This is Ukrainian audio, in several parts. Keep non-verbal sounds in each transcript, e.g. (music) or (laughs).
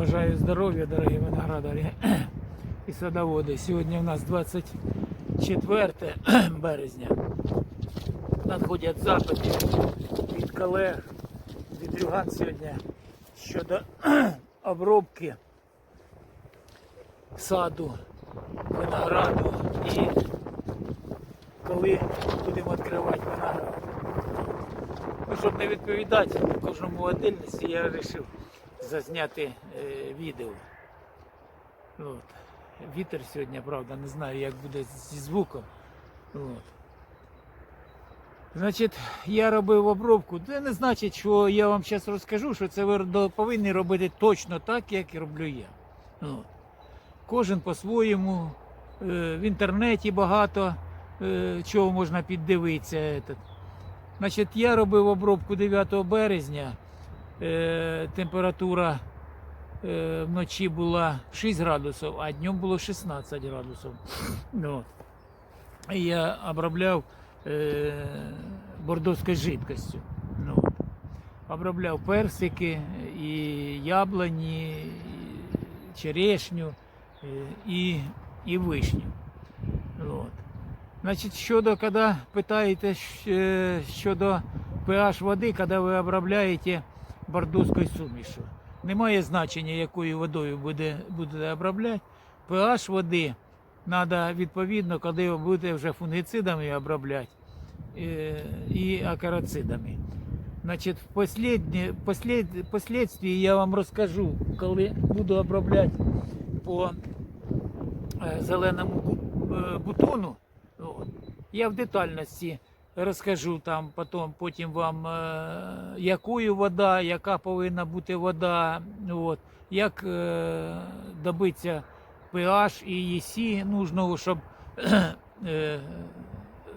Бажаю здоров'я, дорогі виноградарі (clears throat) і садоводи. Сьогодні у нас 24 (clears throat) березня. Надходять запити від колег, від Люган сьогодні щодо (clears throat) обробки саду, винограду і коли будемо відкривати виноград. Ну, щоб не відповідати кожному в отдельності, я вирішив зазняти е, відео. От. Вітер сьогодні, правда, не знаю, як буде зі звуком. От. Значить, я робив обробку. Це не значить, що я вам зараз розкажу, що це ви повинні робити точно так, як і роблю я. От. Кожен по-своєму. Е, В інтернеті багато е, чого можна піддивитися. Значить, я робив обробку 9 березня. Е, температура е, вночі була 6 градусів, а днем було 16 градусів. Ну, я обробляв е, бордовською жидкостю. Ну, от. обробляв персики, і яблуні, і черешню, і, і вишню. От. Значить, щодо, коли питаєте щодо pH води, коли ви обробляєте бордоською сумішю. Немає значення, якою водою буде, будете обробляти. pH води треба відповідно, коли ви будете вже фунгицидами обробляти е, і акарицидами. Значить, в последні, послед, последствии я вам розкажу, коли буду обробляти по е, зеленому е, бутону. Я в детальності розкажу там потім, потім вам, е, якою вода, яка повинна бути вода, от, як е, добитися pH і EC нужного, щоб (coughs) е,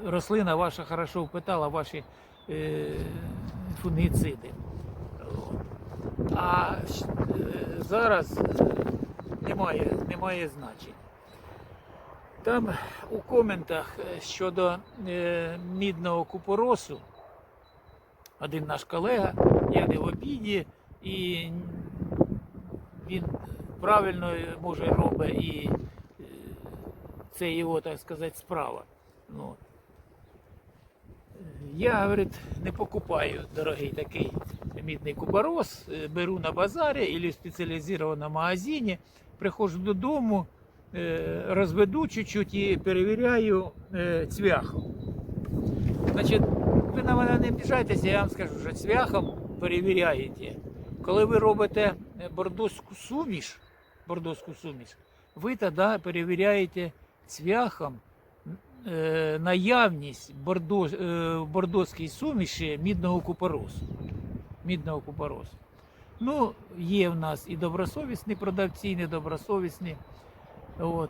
рослина ваша хорошо впитала ваші е, фунгіциди. А е, зараз е, немає, немає значення. Там у коментах е, щодо е, мідного купоросу один наш колега, я не в обіді, і він правильно е, може робить, і е, це його, так сказати, справа. Ну. Я, говорить, не покупаю дорогий такий мідний купорос, е, беру на базарі або в спеціалізованому магазині, приходжу додому, е, розведу чуть-чуть і перевіряю е, цвяхом. Значить, ви на мене не обіжайтеся, я вам скажу, що цвяхом перевіряєте. Коли ви робите е, бордоську суміш, бордоську суміш, ви тоді перевіряєте цвяхом е, наявність бордо, е, суміші мідного купоросу. Мідного купоросу. Ну, є в нас і добросовісні продавці, і недобросовісні. От.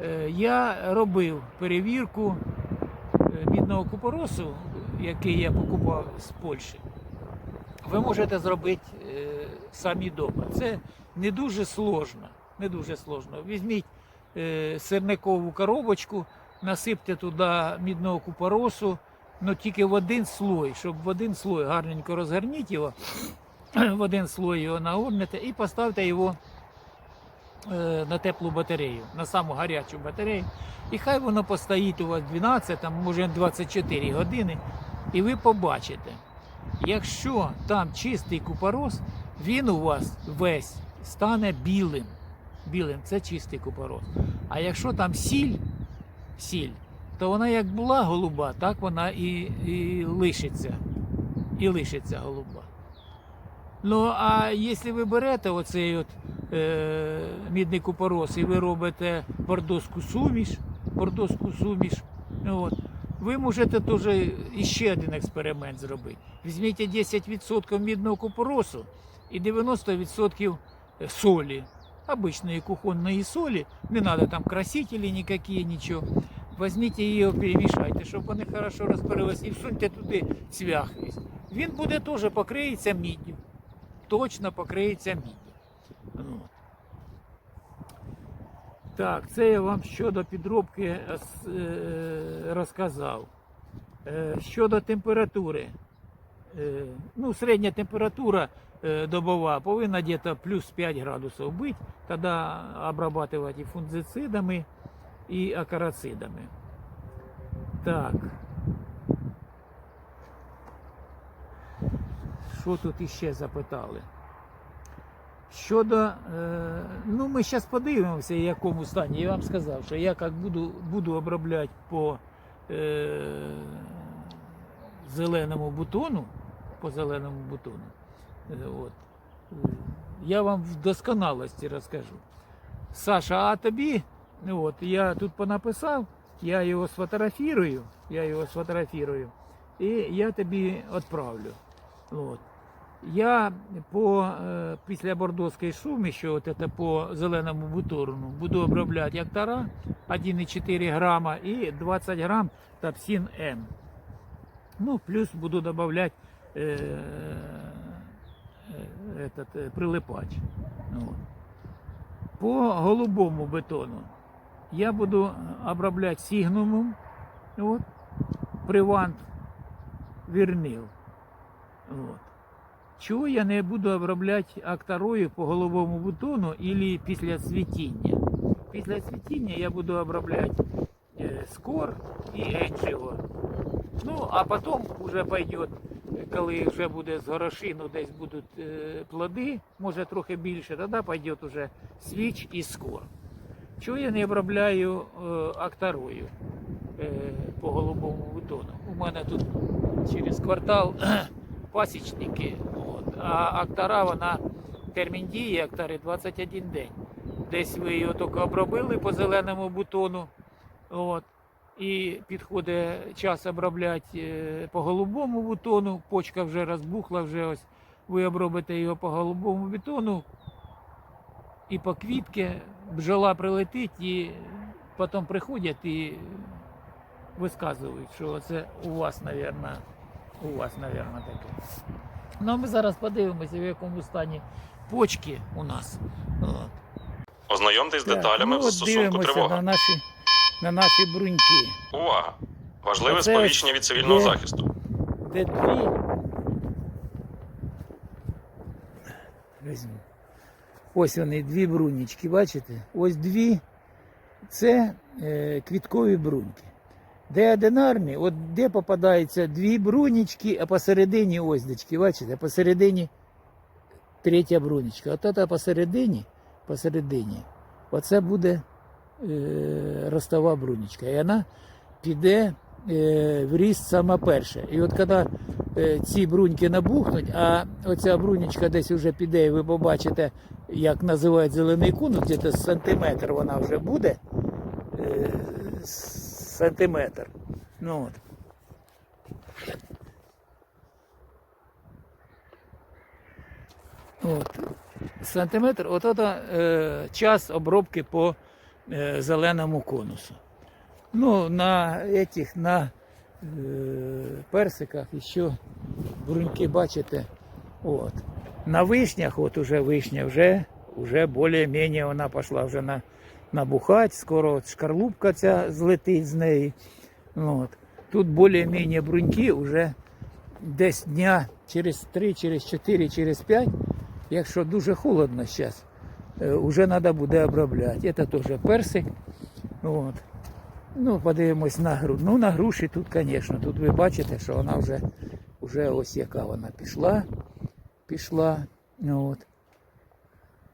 Е, Я робив перевірку е, мідного купоросу, який я покупав з Польщі. Ви можете зробити е, самі вдома. Це не дуже сложно. Не дуже сложно. Візьміть е, сирникову коробочку, насипте туди мідного купоросу, але тільки в один слой, щоб в один слой гарненько розгорніть його, (clears throat) в один слой його нагорнете і поставте його е, на теплу батарею, на саму гарячу батарею. І хай воно постоїть у вас 12, там, може 24 години, і ви побачите, якщо там чистий купорос, він у вас весь стане білим. Білим це чистий купорос. А якщо там сіль, сіль, то вона як була голуба, так вона і, і лишиться. І лишиться голуба. Ну, а якщо ви берете оцей от, е, мідний купорос і ви робите бордоську суміш, бордоську суміш, ну, от, ви можете теж іще один експеримент зробити. Візьміть 10% мідного купоросу і 90% солі, обычної кухонної солі, не треба там красителі ніякі, нічого. Візьміть її, перемішайте, щоб вони хорошо розпарилися і всуньте туди цвях. Він буде теж покриється міддю. Точно покриється міддю. Ну. Так, це я вам щодо підробки е, е, розказав. Е, Щодо температури. Ну, середня температура добова повинна десь плюс 5 градусів бути, тоді обрабатувати і фунгицидами, і акарацидами. Так. Що тут іще запитали? Щодо, е, ну ми зараз подивимося, в якому стані. Я вам сказав, що я як буду, буду обробляти по е, зеленому бутону, по зеленому бутону, е, от, я вам в досконалості розкажу. Саша, а тобі, от, я тут понаписав, я його сфотографірую, я його сфотографірую, і я тобі відправлю. От. Я по е, після бордоської шуми, що от це по зеленому бутону, буду обробляти актора 1,4 грама і 20 грам тапсин М. Ну, плюс буду додавати е, е, е, прилипач. От. По голубому бетону я буду обробляти сігнумом, от, привант вірнил. От. Чого я не буду обробляти акторою по головому бутону або після цвітіння? Після цвітіння я буду обробляти е, скор і енджіо. Ну, а потім вже пойде, коли вже буде з горошину, десь будуть е, плоди, може трохи більше, тоді пойде вже свіч і скор. Чого я не обробляю е, акторою по голубому бутону? У мене тут через квартал (clears throat) пасічники, а актора вона термін дії актори 21 день. Десь ви його тільки обробили по зеленому бутону. От, і підходить час обробляти е, по голубому бутону, почка вже розбухла, вже ось ви обробите його по голубому бетону і по квітки, бджола прилетить і потім приходять і висказують, що це у вас, мабуть, у вас, мабуть, таке. Ну, а ми зараз подивимося, в якому стані почки у нас. От. Ознайомтесь з Так, деталями ну, в от застосунку дивимося тривога. на наші, на наші бруньки. Увага! Важливе Оце сповіщення від цивільного є- захисту. Де дві. Візьму. Ось вони, дві брунічки, бачите? Ось дві. Це е, квіткові бруньки. Де одинарні, от де попадаються дві брунічки, а посередині ось дочки, бачите, посередині третя брунічка. От це посередині, посередині, оце буде е, ростова брунічка. І вона піде е, в ріст сама перша. І от коли е, ці бруньки набухнуть, а оця брунічка десь вже піде, і ви побачите, як називають зелений кунут, десь сантиметр вона вже буде. Е, сантиметр. Ну, от. От. Сантиметр, от е, час обробки по е, зеленому конусу. Ну, на этих, на е, персиках ще бруньки, бачите, от. На вишнях, от уже вишня вже, вже більш-менш вона пішла вже на, набухати, скоро шкарлупка ця злетить з неї. От. Тут більш-менш бруньки вже десь дня через 3, через 4, через 5, якщо дуже холодно зараз, вже треба буде обробляти. Це теж персик. От. Ну, подивимось на гру. Ну, на груші тут, звісно, тут ви бачите, що вона вже, вже ось яка вона пішла. Пішла. Ну, От.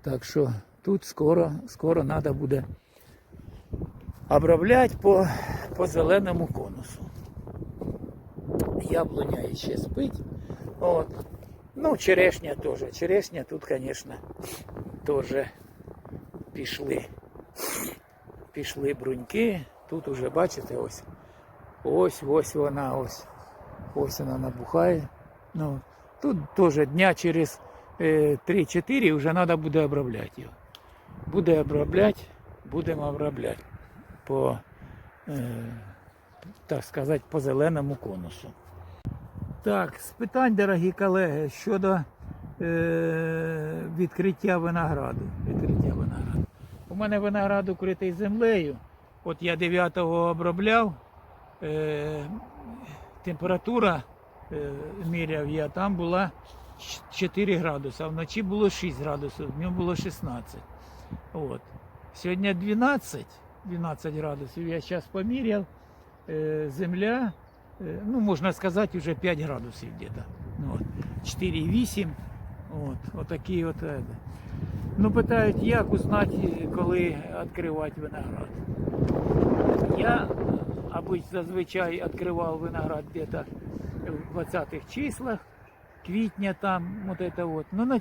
Так що тут скоро, скоро треба буде обробляти по, по зеленому конусу. Яблуня ще спить. От. Ну, черешня теж. Черешня тут, звісно, теж пішли. Пішли бруньки. Тут уже бачите, ось. Ось, ось вона, ось. Ось вона набухає. Ну, тут теж дня через е, 3-4 вже треба буде обробляти його. Буде обробляти, будемо обробляти по, е, так сказати, по зеленому конусу. Так, з питань, дорогі колеги, щодо е, відкриття винограду. Відкриття винограду. У мене виноград укритий землею. От я 9-го обробляв, е, температура е, міряв я, там була 4 градуси, а вночі було 6 градусів, днем було 16. От. Сьогодні 12, 12 градусів. Я зараз поміряв. Е, земля, е, ну, можна сказати, вже 5 градусів где-то. Ну, от. 4,8. От, отакі от. е, Ну, питають, як узнати, коли відкривати виноград. Я або зазвичай відкривав виноград где-то в 20-х числах, квітня там, вот это вот. Ну,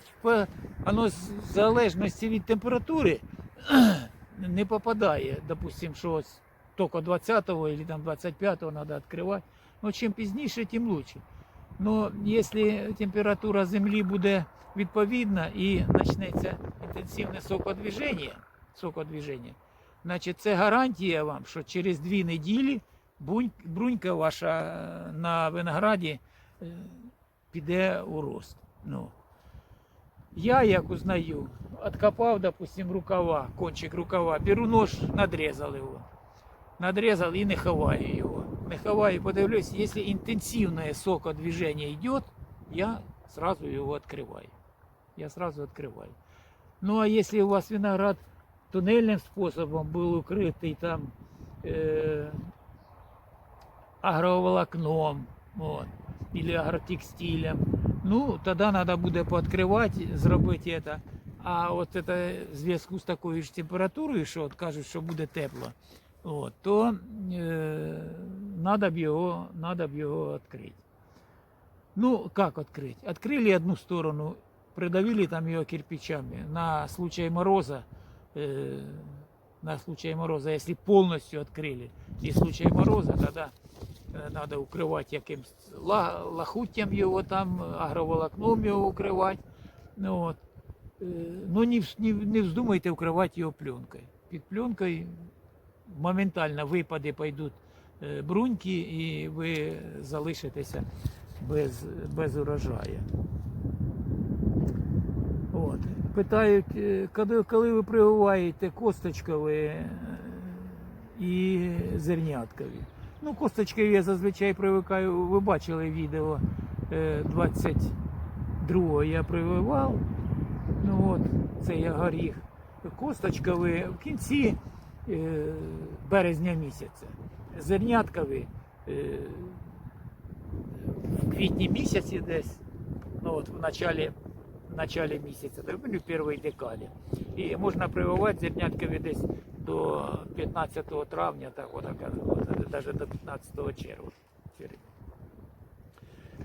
оно в залежності від температури (clears throat) не попадає, допустим, що тільки 20-го или там 25-го треба відкривати. Ну, чим пізніше, тим лучше. Но якщо температура землі буде відповідна і почнеться інтенсивне сокодвіження, сокодвіження, значить це гарантія вам, що через дві неділі брунька ваша е, на винограді е, піде у рост. Ну. Я, як узнаю, откопав, допустим, рукава, кончик рукава, беру нож, надрезал його. Надрезал и не ховаю его. Не ховаю, подивлюсь, если интенсивное сокодвижение идет, я сразу его открываю. Я сразу открываю. Ну а если у вас виноград туннельным способом был укрытый там э, агроволокном вот, или агротекстилем, ну тогда надо буде пооткривати, зробити это. А от это в зв'язку з такою ж температурою, що от кажуть, що буде тепло, от, то е, надо б його, надо б його відкрити. Ну, как открыть? Открыли одну сторону, придавили там ее кирпичами на случай мороза, э, на случай мороза, если полностью открыли, и случай мороза, тогда э, надо укрывать якимсь ла- лахуттям его там, агроволокном его укрывать. Ну, вот. Э, Но не, вз- не, не вздумайте укрывать его пленкой. Під пленкой моментально випади пойдуть е, бруньки, і ви залишитеся без, без урожаю. От. Питають, е, коли, коли ви прививаєте косточкові е, і зерняткові. Ну, косточкові я зазвичай привикаю, ви бачили відео е, 22-го я прививав. Ну от, це я горіх. Косточкові в кінці е, березня місяця. Зерняткові е, в квітні місяці десь, ну от в началі, в началі місяця, в першій декаді. І можна прививати зерняткові десь до 15 травня, так, от, так, от, навіть до 15 червня. червня.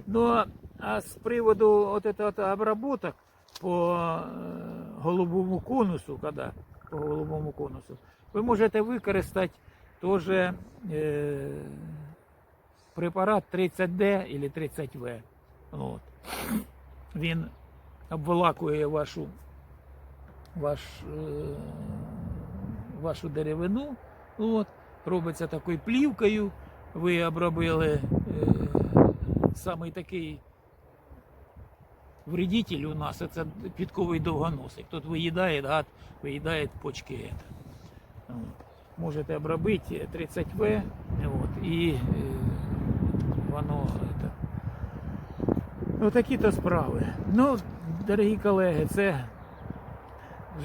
Ну, а з приводу от этого обработок по е, голубому конусу, когда по голубому конусу, ви можете використати теж е, препарат 30D или 30В. От. Він обволакує вашу, ваш, е, вашу деревину. От. Робиться такою плівкою. Ви обробили е, самий такий вредитель у нас це підковий довгоносик. Тут виїдає гад, виїдає почки. От. Можете обробити 30В от, і е, воно. Это. Ну, такі-то справи. Ну, дорогі колеги, це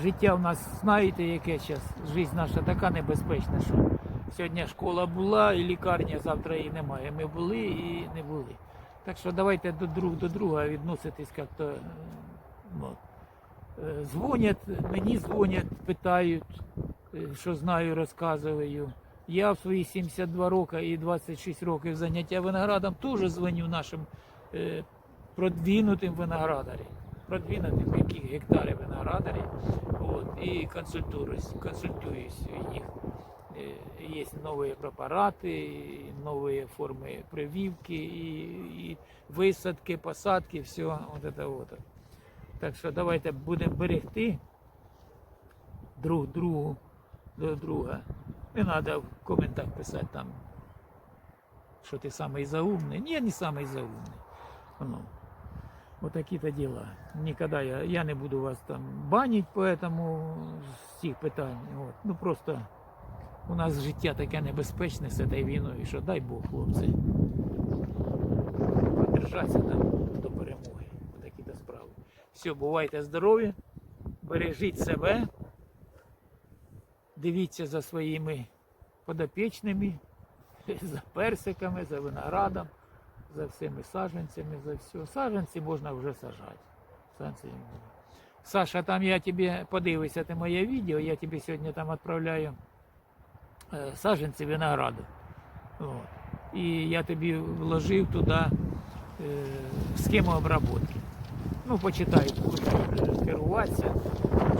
життя в нас, знаєте, яке зараз. Життя наша така небезпечна, що сьогодні школа була і лікарня, завтра її немає. Ми були і не були. Так що давайте до друг до друга відноситись як-то. от. Е, Дзвонять, мені дзвонять, питають, е, що знаю, розказую. Я в свої 72 роки і 26 років заняття виноградом теж дзвоню нашим е, продвинутим виноградарям. Продвинутим, які гектари виноградарі. От, і консультуюсь, консультуюсь. Е, Є нові препарати, нові форми прививки, і, і висадки, посадки, все вот это вот. Так що давайте будемо берегти друг другу до друга. Не треба в коментах писати там, що ти самий заумний. Ні, я не самий заумний. Ну, вот такі-то діла. Ніколи я, я не буду вас там банити по этому з цих питань. От. Ну просто у нас життя таке небезпечне з цією війною, що дай Бог, хлопці, продержатися там до перемоги. Такі-то Все, бувайте здорові, бережіть себе, дивіться за своїми подопічними, (laughs) за персиками, за виноградом, за всіми саджанцями, за все. Саджанці можна вже сажати. Саджанці не буде. Саша, там я тебе подивися ти моє відео, я тебе сьогодні там відправляю е, саджанці винограду. От. І я тобі вложив туди е, схему обробки. Ну, почитай, будеш е, керуватися,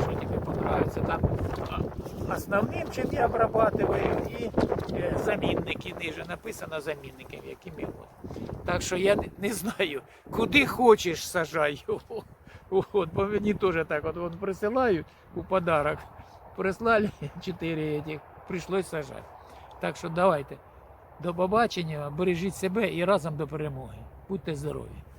що тобі подобається. Там основним, чим я обрабатываю, і е, замінники, ниже написано замінники, якими от. Так що я не, знаю, куди хочеш його. (laughs) От, бо мені теж так от, от присилають у подарок. Прислали (laughs) 4 этих, прийшлось сажати. Так що давайте. До побачення, бережіть себе і разом до перемоги. Будьте здорові!